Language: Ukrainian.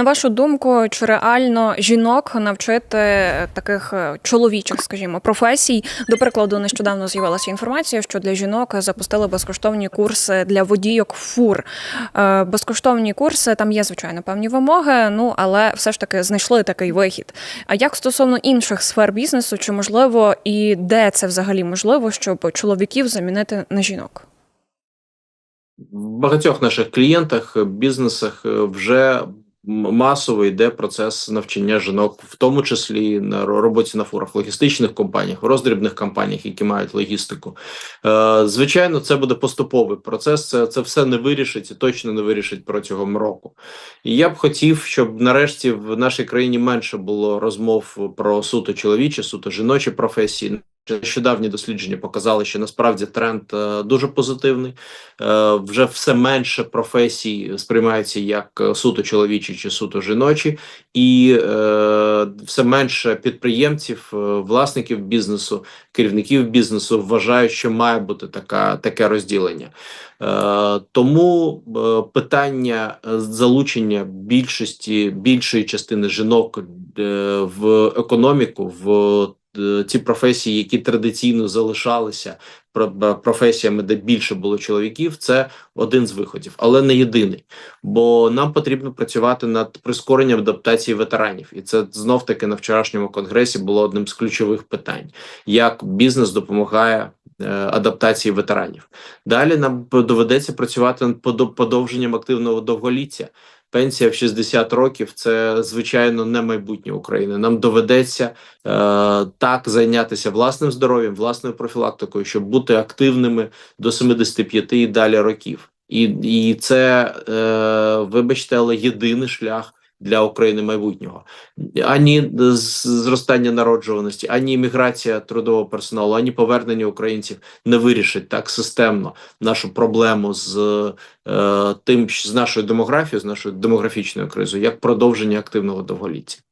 На вашу думку, чи реально жінок навчити таких е, чоловічих, скажімо, професій? До прикладу, нещодавно з'явилася інформація, що для жінок запустили безкоштовні курси для водійок фур. Е, Безкоштовні курси там є звичайно певні вимоги. Ну але все ж таки знайшли такий вихід. А як стосовно інших сфер бізнесу, чи можливо і де це взагалі можливо, щоб чоловіків замінити на жінок? В багатьох наших клієнтах, е, бізнесах е, вже масово йде процес навчання жінок, в тому числі на ро- роботі на фурах, логістичних компаніях, роздрібних компаніях, які мають логістику. Е, Звичайно, це буде поступовий процес. Це, це все не вирішить і точно не вирішить протягом року. І я б хотів, щоб нарешті в нашій країні менше було розмов про суто чоловічі, суто жіночі професії. Нещодавні дослідження показали, що насправді тренд е, дуже позитивний. Е, вже все менше професій сприймаються як е, суто чоловічі чи суто жіночі, і все менше підприємців, власників бізнесу, керівників бізнесу вважають, що має бути така таке розділення. Тому питання залучення більшості більшої частини жінок в економіку в ті професії, які традиційно залишалися про- професіями, де більше було чоловіків, це один з виходів, але не єдиний. Бо нам потрібно працювати над прискоренням адаптації ветеранів, і це знов таки на вчорашньому конгресі було одним з ключових питань: як бізнес допомагає. е, Адаптації ветеранів далі нам доведеться працювати над подо- подовженням активного довголіття. Пенсія в 60 років це звичайно не майбутнє України. Нам доведеться е, так зайнятися власним здоров'ям, власною профілактикою, щоб бути активними до 75 і далі років. І, і це, е, вибачте, але єдиний шлях для України майбутнього. Ані зростання народжуваності, ані імміграція трудового персоналу, ані повернення українців не вирішить так системно нашу проблему з е, тим, з нашою демографією, з нашою демографічною кризою, як продовження активного довголіття.